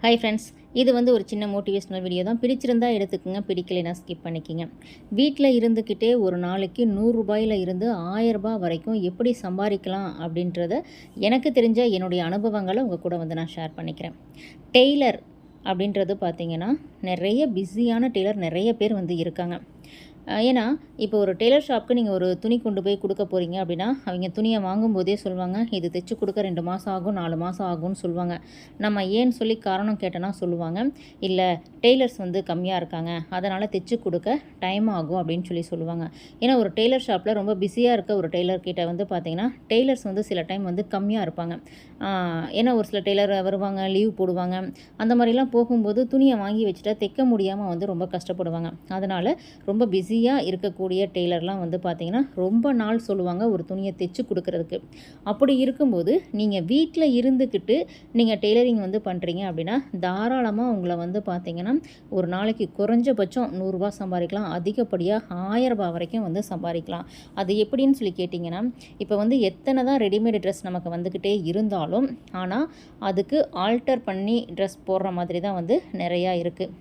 Hi friends இது வந்து ஒரு சின்ன மோட்டிவேஷ்னல் வீடியோ தான். பிடிச்சிருந்தா எடுத்துக்கோங்க பிடிக்கலைன்னா ஸ்கிப் பண்ணிக்கிங்க. வீட்டில் இருந்துக்கிட்டே ஒரு நாளைக்கு நூறுரூபாயில் இருந்து ஆயரரூபா வரைக்கும் எப்படி சம்பாதிக்கலாம் அப்படின்றத எனக்கு தெரிஞ்ச என்னுடைய அனுபவங்களை உங்கள் கூட வந்து நான் ஷேர் பண்ணிக்கிறேன். டெய்லர் அப்படின்றது பார்த்தீங்கன்னா நிறைய பிஸியான டெய்லர் நிறைய பேர் வந்து இருக்காங்க. ஏன்னா இப்போ ஒரு டெய்லர் ஷாப்க்கு நீங்கள் ஒரு துணி கொண்டு போய் கொடுக்க போகிறீங்க அப்படின்னா அவங்க துணியை வாங்கும்போதே சொல்லுவாங்க இது தைச்சு கொடுக்க ரெண்டு மாதம் ஆகும் நாலு மாதம் ஆகும்னு சொல்லுவாங்க. நம்ம ஏன்னு சொல்லி காரணம் கேட்டோன்னா சொல்லுவாங்க இல்லை டெய்லர்ஸ் வந்து கம்மியாக இருக்காங்க அதனால் தைச்சு கொடுக்க டைம் ஆகும் அப்படின்னு சொல்லி சொல்லுவாங்க. ஏன்னா ஒரு டெய்லர் ஷாப்பில் ரொம்ப பிஸியாக இருக்க ஒரு டெய்லர் கிட்ட வந்து பார்த்தீங்கன்னா டெய்லர்ஸ் வந்து சில டைம் வந்து கம்மியாக இருப்பாங்க. ஏன்னா ஒரு சில டெய்லர் வருவாங்க லீவ் போடுவாங்க அந்த மாதிரிலாம் போகும்போது துணியை வாங்கி வச்சுட்டா தைக்க முடியாமல் வந்து ரொம்ப கஷ்டப்படுவாங்க. அதனால் ரொம்ப பிஸி பிஸியாக இருக்கக்கூடிய டெய்லர்லாம் வந்து பார்த்திங்கன்னா ரொம்ப நாள் சொல்லுவாங்க ஒரு துணியை தைச்சு கொடுக்கறதுக்கு. அப்படி இருக்கும்போது நீங்கள் வீட்டில் இருந்துக்கிட்டு நீங்கள் டெய்லரிங் வந்து பண்ணுறீங்க அப்படின்னா தாராளமாக உங்களை வந்து பார்த்திங்கன்னா ஒரு நாளைக்கு குறைஞ்சபட்சம் நூறுரூவா சம்பாதிக்கலாம். அதிகப்படியாக ஆயரரூபா வரைக்கும் வந்து சம்பாதிக்கலாம். அது எப்படின்னு சொல்லி கேட்டிங்கன்னா இப்போ வந்து எத்தனை தான் ரெடிமேட் ட்ரெஸ் நமக்கு வந்துக்கிட்டே இருந்தாலும் ஆனால் அதுக்கு ஆல்டர் பண்ணி ட்ரெஸ் போடுற மாதிரி தான் வந்து நிறையா இருக்குது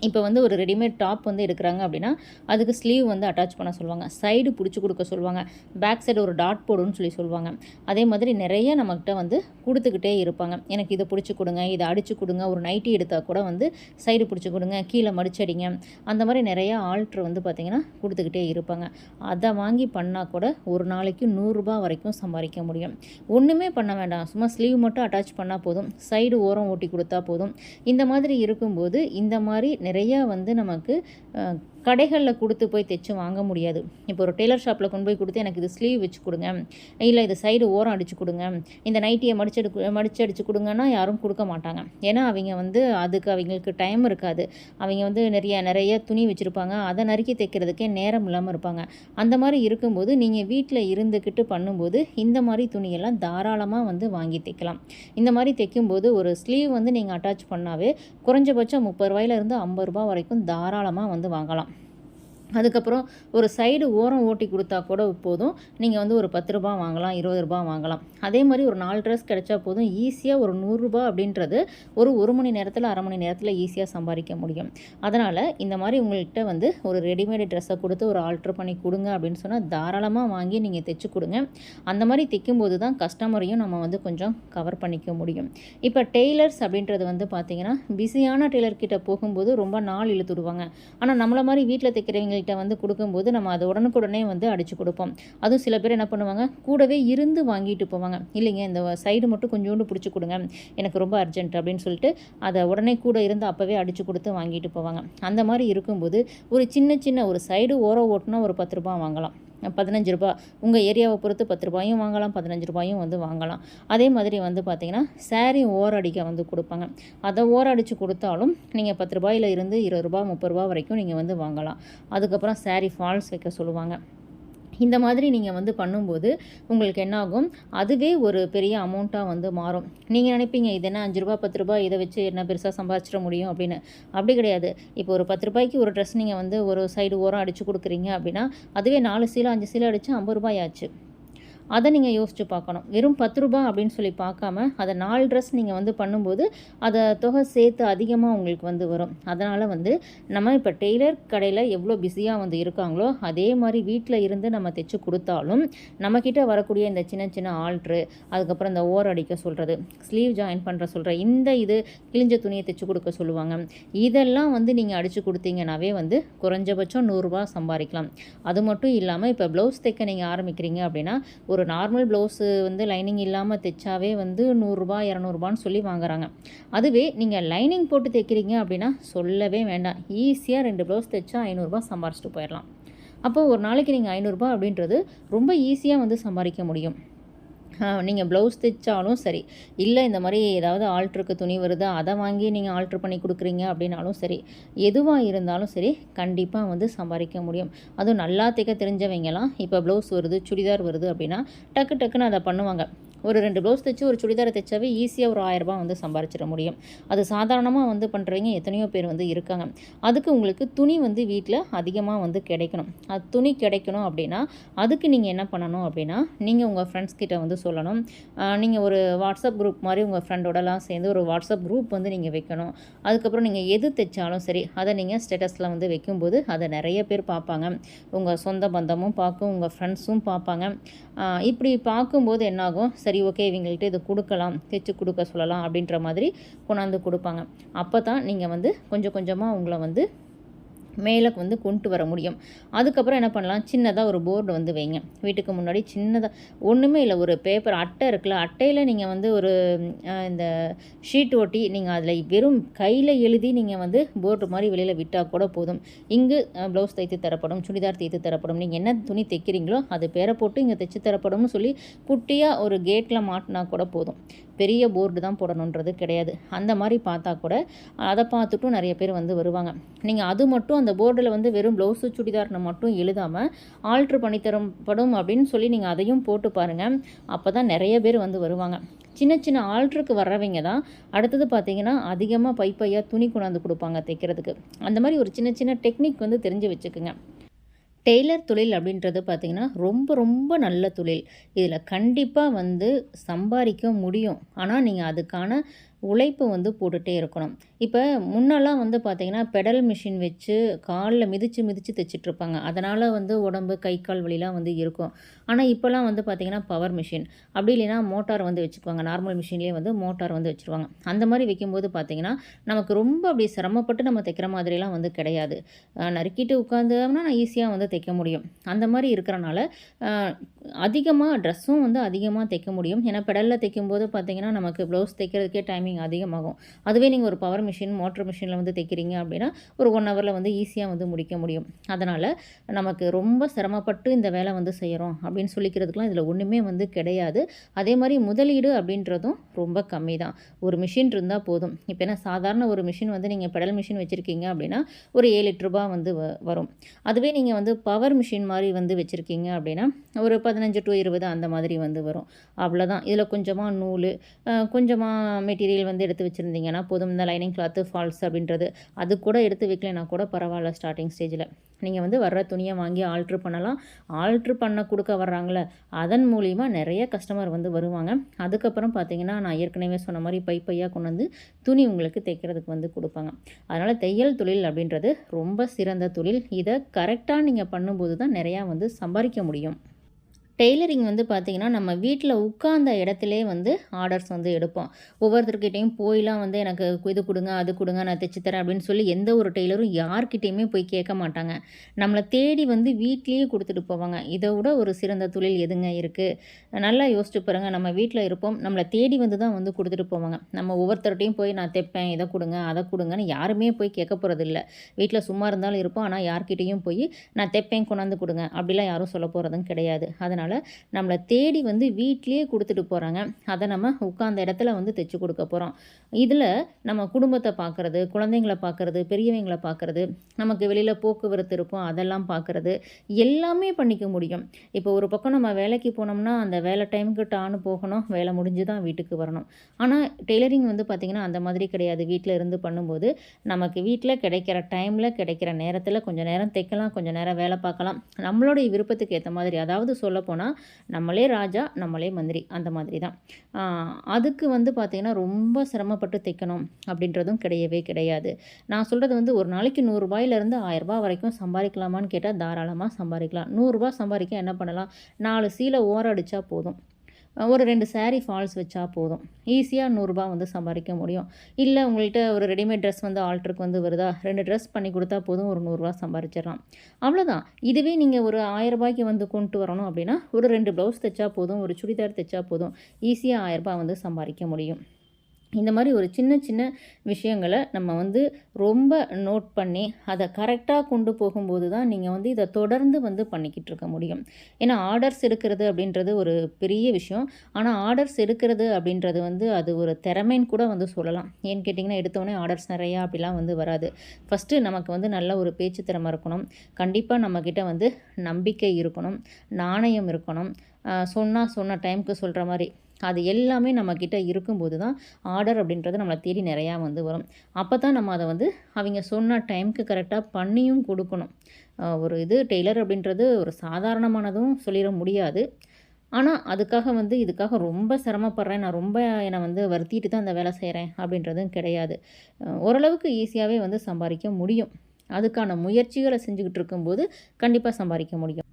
இப்போ வந்து ஒரு ரெடிமேட் டாப் வந்து எடுக்கிறாங்க அப்படின்னா அதுக்கு ஸ்லீவ் வந்து அட்டாச் பண்ண சொல்லுவாங்க. சைடு பிடிச்சி கொடுக்க சொல்லுவாங்க. பேக் சைடு ஒரு டாட் போடுன்னு சொல்லி சொல்லுவாங்க. அதே மாதிரி நிறைய நம்மக்கிட்ட வந்து கொடுத்துக்கிட்டே இருப்பாங்க. எனக்கு இதை பிடிச்சி கொடுங்க இதை அடித்து கொடுங்க ஒரு நைட்டி எடுத்தால் கூட வந்து சைடு பிடிச்சி கொடுங்க கீழே மடிச்சடிங்க. அந்த மாதிரி நிறைய ஆல்ட்ரு வந்து பார்த்திங்கன்னா கொடுத்துக்கிட்டே இருப்பாங்க. அதை வாங்கி பண்ணால் கூட ஒரு நாளைக்கு நூறுரூபா வரைக்கும் சம்பாதிக்க முடியும். ஒன்றுமே பண்ண வேண்டாம். சும்மா ஸ்லீவ் மட்டும் அட்டாச் பண்ணால் போதும். சைடு ஓரம் ஓட்டி கொடுத்தா போதும். இந்த மாதிரி இருக்கும்போது இந்த மாதிரி நிறையா வந்து நமக்கு கடைகளில் கொடுத்து போய் தைச்சு வாங்க முடியாது. இப்போ ஒரு டெய்லர் ஷாப்பில் கொண்டு போய் கொடுத்து எனக்கு இது ஸ்லீவ் வச்சு கொடுங்க. இல்லை இது சைடு ஓரம் அடித்து கொடுங்க. இந்த நைட்டியை மடிச்செடு மடிச்சு அடித்து கொடுங்கன்னா யாரும் கொடுக்க மாட்டாங்க. ஏன்னா அவங்க வந்து அதுக்கு அவங்களுக்கு டைம் இருக்காது. அவங்க வந்து நிறைய நிறைய துணி வச்சுருப்பாங்க. அதை நறுக்கி தைக்கிறதுக்கே நேரம் இல்லாமல் இருப்பாங்க. அந்த மாதிரி இருக்கும்போது நீங்கள் வீட்டில் இருந்துக்கிட்டு பண்ணும்போது இந்த மாதிரி துணியெல்லாம் தாராளமாக வந்து வாங்கி தைக்கலாம். இந்த மாதிரி தைக்கும்போது ஒரு ஸ்லீவ் வந்து நீங்கள் அட்டாச் பண்ணாவே குறைஞ்சபட்சம் முப்பது ரூபாயிலிருந்து ஐம்பது ரூபா வரைக்கும் தாராளமாக வந்து வாங்கலாம். அதுக்கப்புறம் ஒரு சைடு ஓரம் ஓட்டி கொடுத்தா கூட போதும். நீங்கள் வந்து ஒரு பத்து ரூபா வாங்கலாம் இருபது ரூபா வாங்கலாம். அதே மாதிரி ஒரு நாலு ட்ரெஸ் கிடைச்சா போதும். ஈஸியாக ஒரு நூறுரூபா அப்படின்றது ஒரு ஒரு மணி நேரத்தில் அரை மணி நேரத்தில் ஈஸியாக சம்பாதிக்க முடியும். அதனால் இந்த மாதிரி உங்கள்கிட்ட வந்து ஒரு ரெடிமேடு ட்ரெஸ்ஸை கொடுத்து ஒரு ஆல்ட்ரு பண்ணி கொடுங்க அப்படின்னு சொன்னால் தாராளமாக வாங்கி நீங்கள் தைச்சு கொடுங்க. அந்த மாதிரி தைக்கும்போது தான் கஸ்டமரையும் நம்ம வந்து கொஞ்சம் கவர் பண்ணிக்க முடியும். இப்போ டெய்லர்ஸ் அப்படின்றது வந்து பார்த்திங்கன்னா பிஸியான டெய்லர்கிட்ட போகும்போது ரொம்ப நாள் இழுத்துடுவாங்க. ஆனால் நம்மளை மாதிரி வீட்டில் தைக்கிறவங்க தைக்கிறவங்கள்ட்ட வந்து கொடுக்கும்போது நம்ம அதை உடனுக்குடனே வந்து அடித்து கொடுப்போம். அதுவும் சில பேர் என்ன பண்ணுவாங்க கூடவே இருந்து வாங்கிட்டு போவாங்க. இல்லைங்க இந்த சைடு மட்டும் கொஞ்சோண்டு பிடிச்சி கொடுங்க. எனக்கு ரொம்ப அர்ஜென்ட் அப்படின்னு சொல்லிட்டு அதை உடனே கூட இருந்து அப்போவே அடித்து கொடுத்து வாங்கிட்டு போவாங்க. அந்த மாதிரி இருக்கும்போது ஒரு சின்ன சின்ன ஒரு சைடு ஓரம் ஓட்டுனா ஒரு பத்து ரூபா வாங்கலாம். பதினஞ்சு ரூபா. உங்கள் ஏரியாவை பொறுத்து பத்து ரூபாயும் வாங்கலாம் பதினஞ்சு ரூபாயும் வந்து வாங்கலாம். அதே மாதிரி வந்து பார்த்திங்கன்னா saree ஓரடிக்க வந்து கொடுப்பாங்க. அதை ஓரடிச்சு கொடுத்தாலும் நீங்கள் பத்து ரூபாயில இருந்து இருபது ரூபா முப்பது ரூபா வரைக்கும் நீங்கள் வந்து வாங்கலாம். அதுக்கப்புறம் saree ஃபால்ஸ் வைக்க சொல்லுவாங்க. இந்த மாதிரி நீங்கள் வந்து பண்ணும்போது உங்களுக்கு என்னாகும்? அதுவே ஒரு பெரிய அமௌண்ட்டாக வந்து மாறும். நீங்கள் நினைப்பீங்க இது என்ன அஞ்சு ரூபா பத்து ரூபா இதை வச்சு என்ன பெருசாக சம்பாதிச்சிட முடியும் அப்படின்னு. அப்படி கிடையாது. இப்போ ஒரு பத்து ரூபாய்க்கு ஒரு ட்ரெஸ் நீங்கள் வந்து ஒரு சைடு ஓரம் அடித்து கொடுக்குறீங்க அப்படின்னா அதுவே நாலு சீலை அஞ்சு சீலை அடித்து ஐம்பது ரூபாய் ஆச்சு. அதை நீங்கள் யோசித்து பார்க்கணும். வெறும் பத்து ரூபா அப்படின்னு சொல்லி பார்க்காம அதை நாலு ட்ரெஸ் நீங்கள் வந்து பண்ணும்போது அதை தொகை சேர்த்து அதிகமாக உங்களுக்கு வந்து வரும். அதனால் வந்து நம்ம இப்போ டெய்லர் கடையில் எவ்வளோ பிஸியாக வந்து இருக்காங்களோ அதே மாதிரி வீட்டில் இருந்து நம்ம தைச்சு கொடுத்தாலும் நம்மக்கிட்ட வரக்கூடிய இந்த சின்ன சின்ன ஆல்ட்ரு அதுக்கப்புறம் இந்த ஓர் அடிக்க சொல்கிறது ஸ்லீவ் ஜாயின் பண்ணுற சொல்கிற இந்த இது கிழிஞ்ச துணியை தைச்சு கொடுக்க சொல்லுவாங்க. இதெல்லாம் வந்து நீங்கள் அடித்து கொடுத்தீங்கன்னாவே வந்து குறைஞ்சபட்சம் நூறுரூவா சம்பாதிக்கலாம். அது மட்டும் இல்லாமல் இப்போ ப்ளவுஸ் தைக்க நீங்கள் ஆரம்பிக்கிறீங்க அப்படின்னா ஒரு ஒரு நார்மல் ப்ளவுஸு வந்து லைனிங் இல்லாமல் தைச்சாவே வந்து நூறுரூபா இரநூறுபான்னு சொல்லி வாங்குறாங்க. அதுவே நீங்கள் லைனிங் போட்டு தைக்கிறீங்க அப்படின்னா சொல்லவே வேண்டாம். ஈஸியாக ரெண்டு ப்ளவுஸ் தைச்சா ஐநூறுரூபா சம்பாரிச்சிட்டு போயிடலாம். அப்போது ஒரு நாளைக்கு நீங்கள் ஐநூறுரூபா அப்படின்றது ரொம்ப ஈஸியாக வந்து சம்பாதிக்க முடியும். நீங்கள் ப்ளவுஸ் தைச்சாலும் சரி. இல்லை இந்த மாதிரி ஏதாவது ஆல்ட்ருக்கு துணி வருது அதை வாங்கி நீங்கள் ஆல்ட்ரு பண்ணி கொடுக்குறீங்க அப்படின்னாலும் சரி. எதுவாக இருந்தாலும் சரி கண்டிப்பாக வந்து சம்பாதிக்க முடியும். அதுவும் நல்லா தைக்க தெரிஞ்சவங்கலாம் இப்போ ப்ளவுஸ் வருது சுடிதார் வருது அப்படின்னா டக்கு டக்குன்னு அதை பண்ணுவாங்க. ஒரு ரெண்டு ப்ளவுஸ் தைச்சு ஒரு சுடிதாரை தைச்சாவே ஈஸியாக ஒரு ஆயிரரூபா வந்து சம்பாரிச்சிட முடியும். அது சாதாரணமாக வந்து பண்ணுறவங்க எத்தனையோ பேர் வந்து இருக்காங்க. அதுக்கு உங்களுக்கு துணி வந்து வீட்டில் அதிகமாக வந்து கிடைக்கணும். அது துணி கிடைக்கணும் அப்படின்னா அதுக்கு நீங்கள் என்ன பண்ணணும் அப்படின்னா நீங்கள் உங்கள் ஃப்ரெண்ட்ஸ் கிட்ட வந்து சொல்லணும். நீங்கள் ஒரு வாட்ஸ்அப் குரூப் மாதிரி உங்கள் ஃப்ரெண்டோடலாம் சேர்ந்து ஒரு வாட்ஸ்அப் குரூப் வந்து நீங்கள் வைக்கணும். அதுக்கப்புறம் நீங்கள் எது தைச்சாலும் சரி அதை நீங்கள் ஸ்டேட்டஸில் வந்து வைக்கும்போது அதை நிறைய பேர் பார்ப்பாங்க. உங்கள் சொந்த பந்தமும் பார்க்கும் உங்கள் ஃப்ரெண்ட்ஸும் பார்ப்பாங்க. இப்படி பார்க்கும்போது என்னாகும்? சரி ஓகே இவங்கள்ட்ட இது கொடுக்கலாம் தைச்சு கொடுக்க சொல்லலாம் அப்படின்ற மாதிரி கொண்டாந்து கொடுப்பாங்க. அப்போ தான் நீங்கள் வந்து கொஞ்சம் கொஞ்சமாக உங்களை வந்து மேலே வந்து கொண்டு வர முடியும். அதுக்கப்புறம் என்ன பண்ணலாம்? சின்னதாக ஒரு போர்டு வந்து வைங்க. வீட்டுக்கு முன்னாடி சின்னதாக ஒன்றுமே இல்லை. ஒரு பேப்பர் அட்டை இருக்குல்ல அட்டையில் நீங்கள் வந்து ஒரு இந்த ஷீட் ஒட்டி நீங்கள் அதில் வெறும் கையில் எழுதி நீங்கள் வந்து போர்டு மாதிரி வெளியில் விட்டால் கூட போதும். இங்கு ப்ளவுஸ் தைத்து தரப்படும் சுடிதார் தைத்து தரப்படும். நீங்கள் என்ன துணி தைக்கிறீங்களோ அது பேரை போட்டு இங்கே தைச்சு தரப்படும்னு சொல்லி குட்டியாக ஒரு கேட்டில் மாட்டினா கூட போதும். பெரிய போர்டு தான் போடணுன்றது கிடையாது. அந்த மாதிரி பார்த்தா கூட அதை பார்த்துட்டும் நிறைய பேர் வந்து வருவாங்க. நீங்கள் அது மட்டும் அந்த போர்டில் வந்து வெறும் ப்ளவுஸு சுடிதார்னு மட்டும் எழுதாமல் ஆல்ட்ரு பண்ணி தரப்படும் அப்படின்னு சொல்லி நீங்கள் அதையும் போட்டு பாருங்கள் அப்போ தான் நிறைய பேர் வந்து வருவாங்க. சின்ன சின்ன ஆல்ட்ருக்கு வர்றவங்க தான் அடுத்தது பார்த்தீங்கன்னா அதிகமாக பை பையாக துணி கொண்டாந்து கொடுப்பாங்க தைக்கிறதுக்கு. அந்த மாதிரி ஒரு சின்ன சின்ன டெக்னிக் வந்து தெரிஞ்சு வச்சுக்கோங்க. டெய்லர் தொழில் அப்படின்றது பார்த்திங்கன்னா ரொம்ப ரொம்ப நல்ல தொழில். இதில் கண்டிப்பாக வந்து சம்பாதிக்க முடியும். ஆனால் நீங்கள் அதுக்கான உழைப்பு வந்து போட்டுகிட்டே இருக்கணும். இப்போ முன்னெல்லாம் வந்து பார்த்திங்கன்னா பெடல் மிஷின் வச்சு காலில் மிதித்து மிதித்து தைச்சிட்ருப்பாங்க அதனால் வந்து உடம்பு கை கால் வலிலாம் வந்து இருக்கும். ஆனால் இப்போல்லாம் வந்து பார்த்திங்கன்னா பவர் மிஷின். அப்படி இல்லைன்னா மோட்டார் வந்து வச்சுக்குவாங்க. நார்மல் மிஷின்லேயே வந்து மோட்டார் வந்து வச்சுருவாங்க. அந்த மாதிரி வைக்கும்போது பார்த்திங்கன்னா நமக்கு ரொம்ப அப்படி சிரமப்பட்டு நம்ம தைக்கிற மாதிரிலாம் வந்து கிடையாது. நறுக்கிட்டு உட்காந்தோம்னா நான் ஈஸியாக வந்து தைக்க முடியும். அந்த மாதிரி இருக்கிறனால அதிகமாக ட்ரெஸ்ஸும் வந்து அதிகமாக தைக்க முடியும். ஏன்னா பெடலில் தைக்கும்போது பார்த்திங்கன்னா நமக்கு ப்ளவுஸ் தைக்கிறதுக்கே டைம் டைமிங் அதிகமாகும். அதுவே நீங்கள் ஒரு பவர் மிஷின் மோட்டர் மிஷினில் வந்து தைக்கிறீங்க அப்படின்னா ஒரு ஒன் ஹவரில் வந்து ஈஸியாக வந்து முடிக்க முடியும். அதனால் நமக்கு ரொம்ப சிரமப்பட்டு இந்த வேலை வந்து செய்கிறோம் அப்படின்னு சொல்லிக்கிறதுக்கெலாம் இதில் ஒன்றுமே வந்து கிடையாது. அதே மாதிரி முதலீடு அப்படின்றதும் ரொம்ப கம்மி தான் ஒரு மிஷின் இருந்தால் போதும். இப்போ என்ன சாதாரண ஒரு மிஷின் வந்து நீங்கள் பெடல் மிஷின் வச்சுருக்கீங்க அப்படின்னா ஒரு ஏழு எட்டு ரூபா வந்து வ- வரும். அதுவே நீங்கள் வந்து பவர் மிஷின் மாதிரி வந்து வச்சுருக்கீங்க அப்படின்னா ஒரு பதினஞ்சு டு இருபது அந்த மாதிரி வந்து வரும். அவ்வளோதான் இதில் கொஞ்சமாக நூல் கொஞ்சமாக மெட்டீரியல் மெட்டீரியல் வந்து எடுத்து வச்சுருந்தீங்கன்னா போதும். இந்த லைனிங் கிளாத்து ஃபால்ஸ் அப்படின்றது அது கூட எடுத்து வைக்கலைன்னா கூட பரவாயில்ல ஸ்டார்டிங் ஸ்டேஜில் நீங்கள் வந்து வர்ற துணியை வாங்கி ஆல்ட்ரு பண்ணலாம். ஆல்ட்ரு பண்ண கொடுக்க வர்றாங்களே அதன் மூலிமா நிறைய கஸ்டமர் வந்து வருவாங்க. அதுக்கப்புறம் பார்த்தீங்கன்னா நான் ஏற்கனவே சொன்ன மாதிரி பை பையாக கொண்டு வந்து துணி உங்களுக்கு தைக்கிறதுக்கு வந்து கொடுப்பாங்க. அதனால் தையல் தொழில் அப்படின்றது ரொம்ப சிறந்த தொழில். இதை கரெக்டாக நீங்கள் பண்ணும்போது தான் நிறையா வந்து சம்பாதிக்க முடியும். டெய்லரிங் வந்து பார்த்திங்கன்னா நம்ம வீட்டில் உட்கார்ந்த இடத்துலே வந்து ஆர்டர்ஸ் வந்து எடுப்போம். ஒவ்வொருத்தர்கிட்டையும் போயெலாம் வந்து எனக்கு இது கொடுங்க அது கொடுங்க நான் தைச்சு தரேன் அப்படின்னு சொல்லி எந்த ஒரு டெய்லரும் யார்கிட்டையுமே போய் கேட்க மாட்டாங்க. நம்மளை தேடி வந்து வீட்லேயே கொடுத்துட்டு போவாங்க. இதை விட ஒரு சிறந்த தொழில் எதுங்க இருக்குது நல்லா யோசிச்சு பாருங்கள் நம்ம வீட்டில் இருப்போம். நம்மளை தேடி வந்து தான் வந்து கொடுத்துட்டு போவாங்க. நம்ம ஒவ்வொருத்தர்கிட்டையும் போய் நான் தைப்பேன் இதை கொடுங்க அதை கொடுங்கன்னு யாருமே போய் கேட்க போகிறதில்ல வீட்டில் சும்மா இருந்தாலும் இருப்போம். ஆனால் யார்கிட்டையும் போய் நான் தைப்பேன் கொண்டாந்து கொடுங்க அப்படிலாம் யாரும் சொல்ல போகிறதும் கிடையாது. அதனால் நம்மளை தேடி வந்து வீட்லேயே கொடுத்துட்டு போகிறாங்க அதை நம்ம உட்காந்த இடத்துல வந்து தைச்சு கொடுக்க போகிறோம் இதில் நம்ம குடும்பத்தை பார்க்குறது குழந்தைங்களை பார்க்குறது பெரியவங்களை பார்க்குறது நமக்கு வெளியில் போக்குவரத்து இருக்கும் அதெல்லாம் பார்க்குறது எல்லாமே பண்ணிக்க முடியும். இப்போ ஒரு பக்கம் நம்ம வேலைக்கு போனோம்னா அந்த வேலை டைமுக்கு டான்னு போகணும் வேலை முடிஞ்சு தான் வீட்டுக்கு வரணும். ஆனால் டெய்லரிங் வந்து பார்த்திங்கன்னா அந்த மாதிரி கிடையாது. வீட்டில் இருந்து பண்ணும்போது நமக்கு வீட்டில் கிடைக்கிற டைமில் கிடைக்கிற நேரத்தில் கொஞ்சம் நேரம் தைக்கலாம் கொஞ்சம் நேரம் வேலை பார்க்கலாம். நம்மளுடைய விருப்பத்துக்கு ஏற்ற மாதிரி அதாவது போனால் நம்மளே ராஜா நம்மளே மந்திரி. அந்த மாதிரி தான் அதுக்கு வந்து பார்த்திங்கன்னா ரொம்ப சிரமப்பட்டு தைக்கணும் அப்படின்றதும் கிடையவே கிடையாது. நான் சொல்கிறது வந்து ஒரு நாளைக்கு நூறுரூபாயிலேருந்து ஆயிரரூபா வரைக்கும் சம்பாதிக்கலாமான்னு கேட்டால் தாராளமாக சம்பாதிக்கலாம். நூறுரூபா சம்பாதிக்க என்ன பண்ணலாம்? நாலு சீலை ஓரம் அடித்தா போதும். ஒரு ரெண்டு சேரீ ஃபால்ஸ் வச்சா போதும். ஈஸியாக நூறுரூபா வந்து சம்பாதிக்க முடியும். இல்லை உங்கள்கிட்ட ஒரு ரெடிமேட் ட்ரெஸ் வந்து ஆல்ட்ருக்கு வந்து வருதா? ரெண்டு ட்ரெஸ் பண்ணி கொடுத்தா போதும் ஒரு நூறுரூவா சம்பாதிச்சிடலாம். அவ்வளோதான் இதுவே நீங்கள் ஒரு ஆயரரூபாய்க்கு வந்து கொண்டு வரணும் அப்படின்னா ஒரு ரெண்டு ப்ளவுஸ் தைச்சா போதும் ஒரு சுடிதார் தைச்சா போதும் ஈஸியாக ஆயரரூபா வந்து சம்பாதிக்க முடியும். இந்த மாதிரி ஒரு சின்ன சின்ன விஷயங்களை நம்ம வந்து ரொம்ப நோட் பண்ணி அதை கரெக்டாக கொண்டு போகும்போது தான் நீங்கள் வந்து இதை தொடர்ந்து வந்து பண்ணிக்கிட்டு இருக்க முடியும். ஏன்னா ஆர்டர்ஸ் எடுக்கிறது அப்படின்றது ஒரு பெரிய விஷயம். ஆனால் ஆர்டர்ஸ் எடுக்கிறது அப்படின்றது வந்து அது ஒரு திறமைன்னு கூட வந்து சொல்லலாம். ஏன்னு கேட்டிங்கன்னா எடுத்தோடனே ஆர்டர்ஸ் நிறையா அப்படிலாம் வந்து வராது. ஃபஸ்ட்டு நமக்கு வந்து நல்ல ஒரு பேச்சு திறமை இருக்கணும். கண்டிப்பாக நம்மக்கிட்ட வந்து நம்பிக்கை இருக்கணும். நாணயம் இருக்கணும். சொன்னால் சொன்ன டைமுக்கு சொல்கிற மாதிரி. அது எல்லாமே நம்மக்கிட்ட இருக்கும்போது தான் ஆர்டர் அப்படின்றது நம்மளை தேடி நிறையா வந்து வரும். அப்போ தான் நம்ம அதை வந்து அவங்க சொன்ன டைமுக்கு கரெக்டாக பண்ணியும் கொடுக்கணும். ஒரு இது டெய்லர் அப்படின்றது ஒரு சாதாரணமானதும் சொல்லிட முடியாது. ஆனால் அதுக்காக வந்து இதுக்காக ரொம்ப சிரமப்படுறேன். நான் ரொம்ப என்னை வந்து வருத்திட்டு தான் அந்த வேலை செய்கிறேன் அப்படின்றதும் கிடையாது. ஓரளவுக்கு ஈஸியாகவே வந்து சம்பாதிக்க முடியும். அதுக்கான முயற்சிகளை செஞ்சுக்கிட்டு இருக்கும்போது கண்டிப்பாக சம்பாதிக்க முடியும்.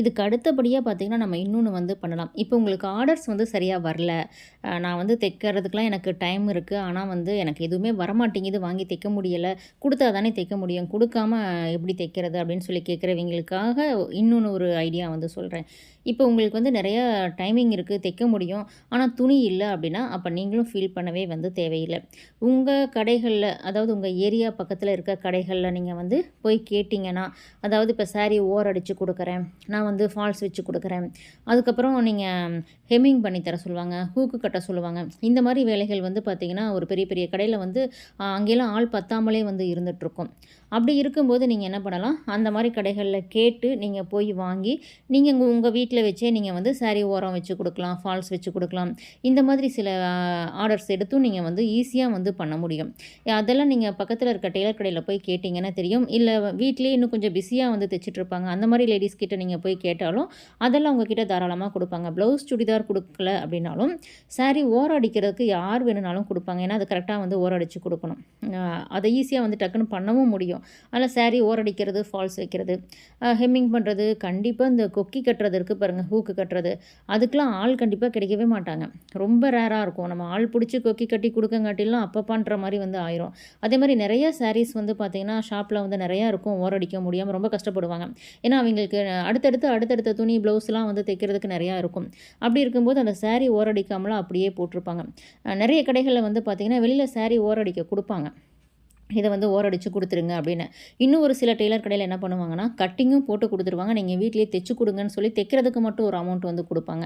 இதுக்கு அடுத்தபடியாக பார்த்திங்கன்னா நம்ம இன்னொன்று வந்து பண்ணலாம். இப்போ உங்களுக்கு ஆர்டர்ஸ் வந்து சரியாக வரல. நான் வந்து தைக்கிறதுக்கெலாம் எனக்கு டைம் இருக்குது ஆனால் வந்து எனக்கு எதுவுமே வரமாட்டேங்குது. வாங்கி தைக்க முடியலை. கொடுத்தா தானே தைக்க முடியும். கொடுக்காம எப்படி தைக்கிறது அப்படின்னு சொல்லி கேட்குறவங்களுக்காக இன்னொன்று ஒரு ஐடியா வந்து சொல்கிறேன் இப்போ உங்களுக்கு வந்து நிறைய டைமிங் இருக்குது தைக்க முடியும். ஆனால் துணி இல்லை அப்படின்னா அப்போ நீங்களும் ஃபீல் பண்ணவே வந்து தேவையில்லை. உங்கள் கடைகளில் அதாவது உங்கள் ஏரியா பக்கத்தில் இருக்க கடைகளில் நீங்கள் வந்து போய் கேட்டிங்கன்னா அதாவது இப்போ saree ஓர் அடித்து கொடுக்குறேன். நான் வந்து ஃபால்ஸ் வச்சு கொடுக்குறேன். அதுக்கப்புறம் நீங்கள் ஹெம்மிங் பண்ணி தர சொல்லுவாங்க ஹூக்கு கட்ட சொல்லுவாங்க. இந்த மாதிரி வேலைகள் வந்து பார்த்திங்கன்னா ஒரு பெரிய பெரிய கடையில் வந்து அங்கேயெல்லாம் அங்கெல்லாம் ஆள் பத்தாமலே வந்து இருந்துகிட்ருக்கும் அப்படி இருக்கும்போது நீங்கள் என்ன பண்ணலாம்? அந்த மாதிரி கடைகளில் கேட்டு நீங்கள் போய் வாங்கி நீங்கள் உங்கள் உங்கள் வீட்டில் வச்சே நீங்கள் வந்து saree ஓரம் வச்சு கொடுக்கலாம் ஃபால்ஸ் வச்சு கொடுக்கலாம். இந்த மாதிரி சில ஆர்டர்ஸ் எடுத்தும் நீங்கள் வந்து ஈஸியாக வந்து பண்ண முடியும். அதெல்லாம் நீங்கள் பக்கத்தில் இருக்க டெய்லர் கடையில் போய் கேட்டிங்கன்னா தெரியும். இல்லை வீட்லேயே இன்னும் கொஞ்சம் பிஸியாக வந்து தைச்சிட்டு இருப்பாங்க அந்த மாதிரி லேடிஸ் கிட்ட நீங்கள் போய் கேட்டாலும் அதெல்லாம் உங்ககிட்ட தாராளமாக கொடுப்பாங்க. ப்ளவுஸ் சுடிதார் கொடுக்கல அப்படின்னாலும் saree ஓர அடிக்கிறதுக்கு யார் வேணும்னாலும் கொடுப்பாங்க. ஏன்னா அது கரெக்டாக வந்து ஓர அடித்து கொடுக்கணும். அதை ஈஸியாக வந்து டக்குன்னு பண்ணவும் முடியும். முடியும் ஆனால் சாரீ ஓரடிக்கிறது ஃபால்ஸ் வைக்கிறது ஹெம்மிங் பண்ணுறது கண்டிப்பாக இந்த கொக்கி கட்டுறது இருக்குது பாருங்கள் ஹூக்கு கட்டுறது. அதுக்கெலாம் ஆள் கண்டிப்பாக கிடைக்கவே மாட்டாங்க. ரொம்ப ரேராக இருக்கும். நம்ம ஆள் பிடிச்சி கொக்கி கட்டி கொடுக்கங்காட்டிலாம் அப்பப்பான்ற மாதிரி வந்து ஆயிரும். அதே மாதிரி நிறைய சாரீஸ் வந்து பார்த்திங்கன்னா ஷாப்பில் வந்து நிறையா இருக்கும். ஓரடிக்க முடியாமல் ரொம்ப கஷ்டப்படுவாங்க. ஏன்னா அவங்களுக்கு அடுத்தடுத்து அடுத்தடுத்த துணி ப்ளவுஸ்லாம் வந்து தைக்கிறதுக்கு நிறையா இருக்கும். அப்படி இருக்கும்போது அந்த சாரீ ஓரடிக்காமலாம் அப்படியே போட்டிருப்பாங்க. நிறைய கடைகளில் வந்து பார்த்திங்கன்னா வெளியில் சாரீ ஓரடிக்க கொடுப்பாங்க. இதை வந்து ஓரடிச்சு கொடுத்துருங்க அப்படின்னு. இன்னும் ஒரு சில டெய்லர் கடையில் என்ன பண்ணுவாங்கன்னா கட்டிங்கும் போட்டு கொடுத்துருவாங்க. நீங்கள் வீட்டிலேயே தைச்சு கொடுங்கன்னு சொல்லி தைக்கிறதுக்கு மட்டும் ஒரு அமௌண்ட் வந்து கொடுப்பாங்க.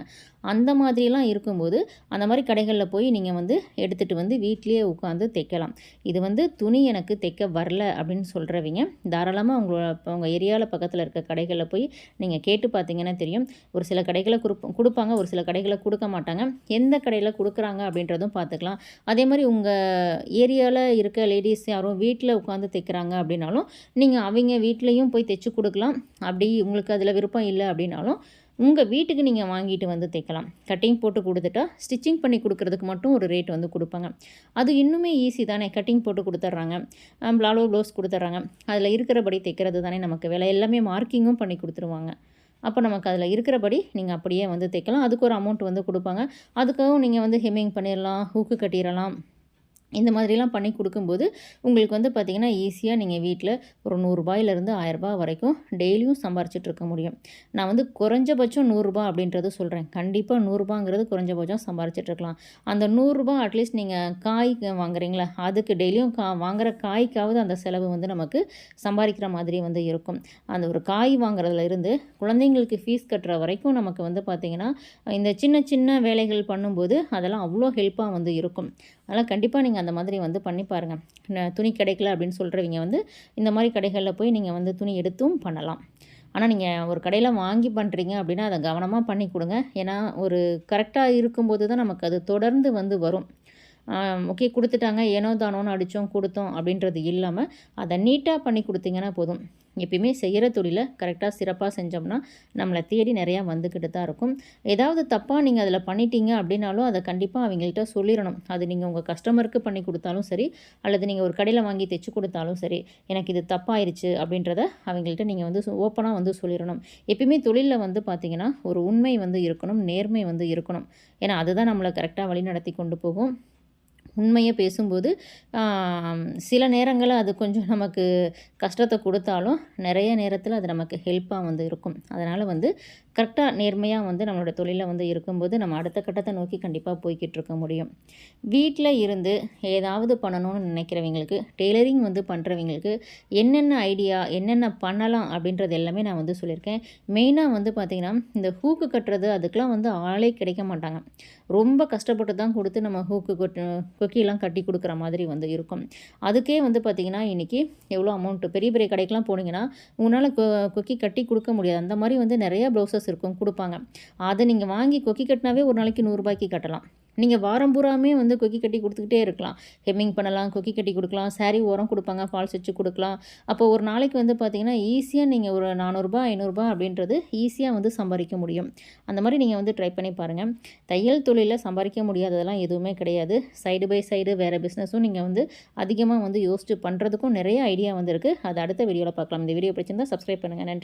அந்த மாதிரிலாம் இருக்கும்போது அந்த மாதிரி கடைகளில் போய் நீங்கள் வந்து எடுத்துகிட்டு வந்து வீட்லேயே உட்காந்து தைக்கலாம். இது வந்து துணி எனக்கு தைக்க வரல அப்படின்னு சொல்கிறவங்க தாராளமாக உங்களோட இப்போ உங்கள் ஏரியாவில் பக்கத்தில் இருக்க கடைகளில் போய் நீங்கள் கேட்டு பார்த்தீங்கன்னா தெரியும். ஒரு சில கடைகளை கொடுப்ப கொடுப்பாங்க ஒரு சில கடைகளை கொடுக்க மாட்டாங்க. எந்த கடையில் கொடுக்குறாங்க அப்படின்றதும் பார்த்துக்கலாம் அதே மாதிரி உங்கள் ஏரியாவில் இருக்க லேடிஸ் யாரும் வீட்டில் உட்காந்து தைக்கிறாங்க அப்படின்னாலும் நீங்கள் அவங்க வீட்லேயும் போய் தைச்சி கொடுக்கலாம். அப்படி உங்களுக்கு அதில் விருப்பம் இல்லை அப்படின்னாலும் உங்கள் வீட்டுக்கு நீங்கள் வாங்கிட்டு வந்து தைக்கலாம். கட்டிங் போட்டு கொடுத்துட்டா ஸ்டிச்சிங் பண்ணி கொடுக்குறதுக்கு மட்டும் ஒரு ரேட் வந்து கொடுப்பாங்க. அது இன்னுமே ஈஸி தானே. கட்டிங் போட்டு கொடுத்துட்றாங்க. ப்ளாலோ ப்ளவுஸ் கொடுத்துட்றாங்க. அதில் இருக்கிறபடி தைக்கிறது தானே நமக்கு வேலை. எல்லாமே மார்க்கிங்கும் பண்ணி கொடுத்துருவாங்க. அப்போ நமக்கு அதில் இருக்கிறபடி நீங்கள் அப்படியே வந்து தைக்கலாம். அதுக்கு ஒரு அமௌண்ட் வந்து கொடுப்பாங்க. அதுக்காகவும் நீங்கள் வந்து ஹெம்மிங் பண்ணிடலாம் ஹூக்கு கட்டிடலாம். இந்த மாதிரிலாம் பண்ணி கொடுக்கும்போது உங்களுக்கு வந்து பார்த்திங்கன்னா ஈஸியாக நீங்கள் வீட்டில் ஒரு நூறுரூபாயிலேருந்து ஆயரரூபா வரைக்கும் டெய்லியும் சம்பாரிச்சிட்டு இருக்க முடியும். நான் வந்து குறைஞ்சபட்சம் நூறுரூபா அப்படின்றது சொல்கிறேன் கண்டிப்பாக நூறுரூபாங்கிறது குறைஞ்சபட்சம் சம்பாரிச்சிட்டு இருக்கலாம் அந்த நூறுரூபா அட்லீஸ்ட் நீங்கள் காய் வாங்குறீங்களா? அதுக்கு டெய்லியும் கா வாங்குற காய்க்காவது அந்த செலவு வந்து நமக்கு சம்பாதிக்கிற மாதிரி வந்து இருக்கும். அந்த ஒரு காய் வாங்குறதுல இருந்து குழந்தைங்களுக்கு ஃபீஸ் கட்டுற வரைக்கும் நமக்கு வந்து பார்த்திங்கன்னா இந்த சின்ன சின்ன வேலைகள் பண்ணும்போது அதெல்லாம் அவ்வளோ ஹெல்ப்பாக வந்து இருக்கும். அதனால் கண்டிப்பாக நீங்கள் அந்த மாதிரி வந்து பண்ணி பாருங்கள் துணி கிடைக்கல அப்படின்னு சொல்கிறவங்க வந்து இந்த மாதிரி கடைகளில் போய் நீங்கள் வந்து துணி எடுத்தும் பண்ணலாம். ஆனால் நீங்கள் ஒரு கடையில் வாங்கி பண்ணுறீங்க அப்படின்னா அதை கவனமாக பண்ணி கொடுங்க. ஏன்னா ஒரு கரெக்டாக இருக்கும்போது தான் நமக்கு அது தொடர்ந்து வந்து வரும். ஓகே கொடுத்துட்டாங்க ஏனோ தானோன்னு அடித்தோம் கொடுத்தோம் அப்படின்றது இல்லாமல் அதை நீட்டாக பண்ணி கொடுத்தீங்கன்னா போதும். எப்பயுமே செய்கிற தொழிலை கரெக்டாக சிறப்பாக செஞ்சோம்னா நம்மளை தேடி நிறையா வந்துக்கிட்டு தான் இருக்கும். ஏதாவது தப்பாக நீங்கள் அதில் பண்ணிட்டீங்க அப்படின்னாலும் அதை கண்டிப்பாக அவங்கள்ட்ட சொல்லிடணும். அது நீங்கள் உங்கள் கஸ்டமருக்கு பண்ணி கொடுத்தாலும் சரி அல்லது நீங்கள் ஒரு கடையில் வாங்கி தைச்சு கொடுத்தாலும் சரி எனக்கு இது தப்பாயிருச்சு அப்படின்றத அவங்கள்ட்ட நீங்கள் வந்து ஓப்பனாக வந்து சொல்லிடணும். எப்பயுமே தொழிலில் வந்து பார்த்தீங்கன்னா ஒரு உண்மை வந்து இருக்கணும் நேர்மை வந்து இருக்கணும். ஏன்னா அதுதான் நம்மளை கரெக்டாக வழி நடத்தி கொண்டு போகும். உண்மையை பேசும்போது சில நேரங்களில் அது கொஞ்சம் நமக்கு கஷ்டத்தை கொடுத்தாலும் நிறைய நேரத்தில் அது நமக்கு ஹெல்ப்பாக வந்து இருக்கும். அதனால் வந்து கரெக்டாக நேர்மையாக வந்து நம்மளோட தொழிலில் வந்து இருக்கும்போது நம்ம அடுத்த கட்டத்தை நோக்கி கண்டிப்பாக போய்கிட்டு இருக்க முடியும். வீட்டில் இருந்து ஏதாவது பண்ணணும்னு நினைக்கிறவங்களுக்கு டெய்லரிங் வந்து பண்ணுறவங்களுக்கு என்னென்ன ஐடியா என்னென்ன பண்ணலாம் அப்படின்றது எல்லாமே நான் வந்து சொல்லியிருக்கேன். மெயினாக வந்து பார்த்திங்கன்னா இந்த ஹூக்கு கட்டுறது அதுக்கெலாம் வந்து ஆளே கிடைக்க மாட்டாங்க. ரொம்ப கஷ்டப்பட்டு தான் கொடுத்து நம்ம ஹூக்கு கொட்டு கொக்கியெல்லாம் கட்டி கொடுக்குற மாதிரி வந்து இருக்கும். அதுக்கே வந்து பார்த்திங்கன்னா இன்றைக்கி எவ்வளோ அமௌண்ட்டு பெரிய பெரிய கடைக்கெலாம் போனீங்கன்னா உங்களால் கொ கொக்கி கட்டி கொடுக்க முடியாது. அந்த மாதிரி வந்து நிறைய ப்ளவுசஸ் இருக்கும் கொடுப்பாங்க. அதை நீங்கள் வாங்கி கொக்கி கட்டினாவே ஒரு நாளைக்கு நூறுரூபாய்க்கு கட்டலாம். நீங்கள் வாரம் பூராமே வந்து கொக்கி கட்டி கொடுத்துக்கிட்டே இருக்கலாம். ஹெம்மிங் பண்ணலாம் கொக்கி கட்டி கொடுக்கலாம் சாரீ ஓரம் கொடுப்பாங்க ஃபால்ஸ் வச்சு கொடுக்கலாம். அப்போ ஒரு நாளைக்கு வந்து பார்த்தீங்கன்னா ஈஸியாக நீங்கள் ஒரு நானூறுரூபா ஐநூறுரூபா அப்படின்றது ஈஸியாக வந்து சம்பாதிக்க முடியும். அந்த மாதிரி நீங்கள் வந்து ட்ரை பண்ணி பாருங்கள் தையல் தொழிலில் சம்பாதிக்க முடியாததெல்லாம் எதுவுமே கிடையாது. சைடு பை சைடு வேறு பிஸ்னஸும் நீங்கள் வந்து அதிகமாக வந்து யோசிச்சு பண்ணுறதுக்கும் நிறைய ஐடியா வந்து அது அடுத்த வீடியோவில் பார்க்கலாம் இந்த வீடியோ பிடிச்சிருந்தால் சப்ஸ்கிரைப் பண்ணுங்கள் நன்றி.